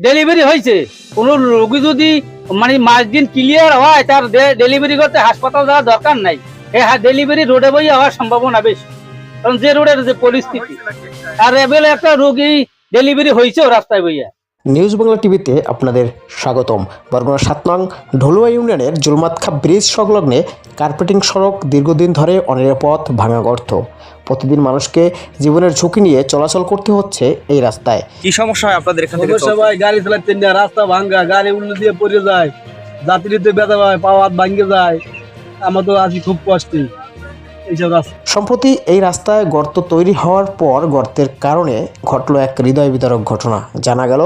Delivery হয়েছে। কোন রোগী যদি মানে মাস দিন ক্লিয়ার হয়, তার ডেলিভারি করতে হাসপাতাল যাওয়ার দরকার নাই। এই ডেলিভারি রোডে বইয়া হওয়ার সম্ভাবনা বেশি। কারণ যে রোডের যে পরিস্থিতি, আর এবেলে একটা রোগী ডেলিভারি হয়েছেও রাস্তায় বইয়া। নিউজ বাংলা টিভিতে আপনাদের স্বাগতম। বরগুনা সাত নং ঢলুয়া ইউনিয়নের জুলমাতখা ব্রিজ সংলগ্নে কার্পেটিং সড়ক দীর্ঘদিন ধরে অনিরাপদ, ভাঙা গর্ত। প্রতিদিন মানুষকে জীবনের ঝুঁকি নিয়ে চলাচল করতে হচ্ছে এই রাস্তায়। কি সমস্যা হয় আপনাদের এখান থেকে সমস্যা ভাই গাড়ি চালাচ্ছেন না রাস্তা ভাঙ্গা গাড়ি উল্টো দিয়ে পড়ে যায়। যাত্রীতে ব্যথা পায় পাওয়া হাত ভাঙ্গে যায়। আমার তো আছি খুব কষ্টে সম্প্রতি এই রাস্তায় গর্ত তৈরি হওয়ার পর গর্তের কারণে ঘটল এক হৃদয় বিতরক ঘটনা। জানা গেল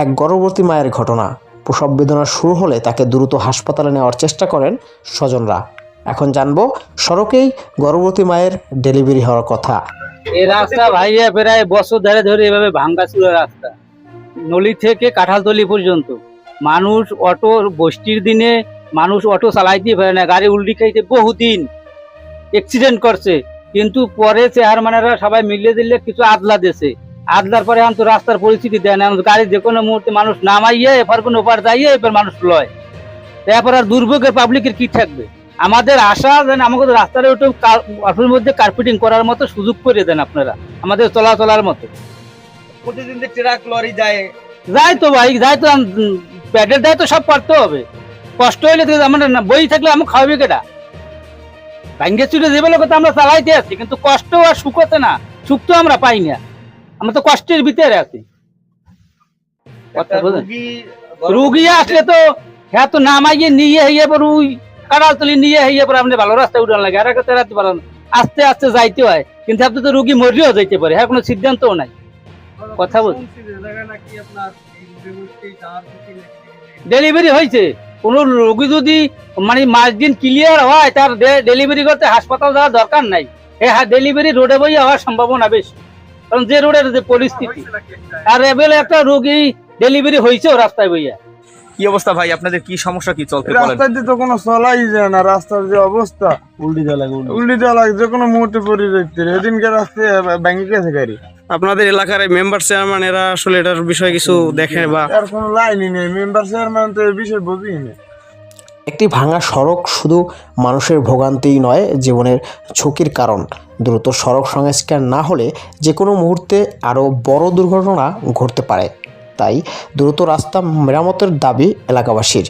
এক গর্ভবতী মায়ের ঘটনা। প্রসব বেদনা শুরু হলে তাকে দ্রুত হাসপাতালে নেওয়ার চেষ্টা করেন স্বজনরা। এখন জানব সড়কেই গর্ভবতী মায়ের ডেলিভারি হওয়ার কথা। এই রাস্তা ভাইয়া প্রায় বছর ধরে ধরে এভাবে ভাঙ্গা ছিল রাস্তা। নলি থেকে কাঁঠালতলি পর্যন্ত। মানুষ অটো বৃষ্টির দিনে মানুষ অটো চালাইতে পারে না। গাড়ি উল্টি খাইতে বহুদিন অ্যাক্সিডেন্ট করছে। কিন্তু পরে চেয়ারম্যানেরা সবাই মিলিয়ে দিলে কিছু আদলা দিয়েছে। আদলার পরে এখন তো রাস্তার পরিস্থিতি দেয় না। গাড়ি যে কোনো মুহূর্তে মানুষ নামাইয়ে এপার কোনো ওপার যাইয়ে এবার মানুষ লয়। তারপর আর দুর্ভোগের পাবলিকের কি থাকবে? আমাদের আশা যেন আমাকে রাস্তার একটু আপনার মধ্যে কার্পেটিং করার মতো সুযোগ করে দেন আপনারা আমাদের চলাচলার মতো। প্রতিদিন যে ট্রাক লরি যায়। যাই তো ভাই যাই তো প্যাডের দায় তো সব করতে হবে। কষ্ট হইলে আমার বই থাকলে আমি খাওয়াবে কেটা ভাঙ্গে চুলে যে বেলা কথা আমরা চালাইতে আছি কিন্তু কষ্ট আর সুখতে না সুখ তো আমরা পাই না। আমরা তো কষ্টের ভিতরে আছি। রুগী আসলে তো হ্যাঁ তো নামাইয়ে নিয়ে হইয়ে পর কাড়াল তুলি নিয়ে হইয়ে পর আপনি ভালো রাস্তায় উঠান লাগে। আর একটা রাখতে পারেন আস্তে আস্তে যাইতে হয়। কিন্তু আপনি তো রুগী মরিও যাইতে পারে। হ্যাঁ কোনো সিদ্ধান্তও নাই। কথা বল। ডেলিভারি হয়েছে। কোন রোগী যদি মানে মাস দিন ক্লিয়ার হয়, তার ডেলিভারি করতে হাসপাতাল যাওয়ার দরকার নাই। এই ডেলিভারি রোডে বইয়া হওয়ার সম্ভাবনা বেশি। কারণ যে রোডের যে পরিস্থিতি, আর এবেলে একটা রোগী ডেলিভারি হয়েছেও রাস্তায় বইয়া। কি অবস্থা ভাই? আপনাদের কি সমস্যা কি চলতে বলেন। রাস্তা দিয়ে তো কোনো চলাই যায় না রাস্তার যে অবস্থা। উল্টি দেওয়া লাগে উল্টি। দেওয়া লাগে যে কোনো মুহূর্তে পড়ে যাচ্ছে এদিনকে রাস্তায় ভেঙে গেছে গাড়ি। আপনাদের এলাকার মেম্বার চেয়ারম্যান এরা আসলে এটার বিষয়ে কিছু দেখে বা আর কোনো লাইনই নেই। মেম্বার চেয়ারম্যান তো এই বিষয়ে বুঝিই না একটি ভাঙা সড়ক শুধু মানুষের ভোগান্তিই নয় জীবনের ঝুঁকির কারণ। দ্রুত সড়ক সংস্কার না হলে যে কোনো মুহূর্তে আরও বড় দুর্ঘটনা ঘটতে পারে। তাই দ্রুত রাস্তা মেরামতের দাবি এলাকাবাসীর।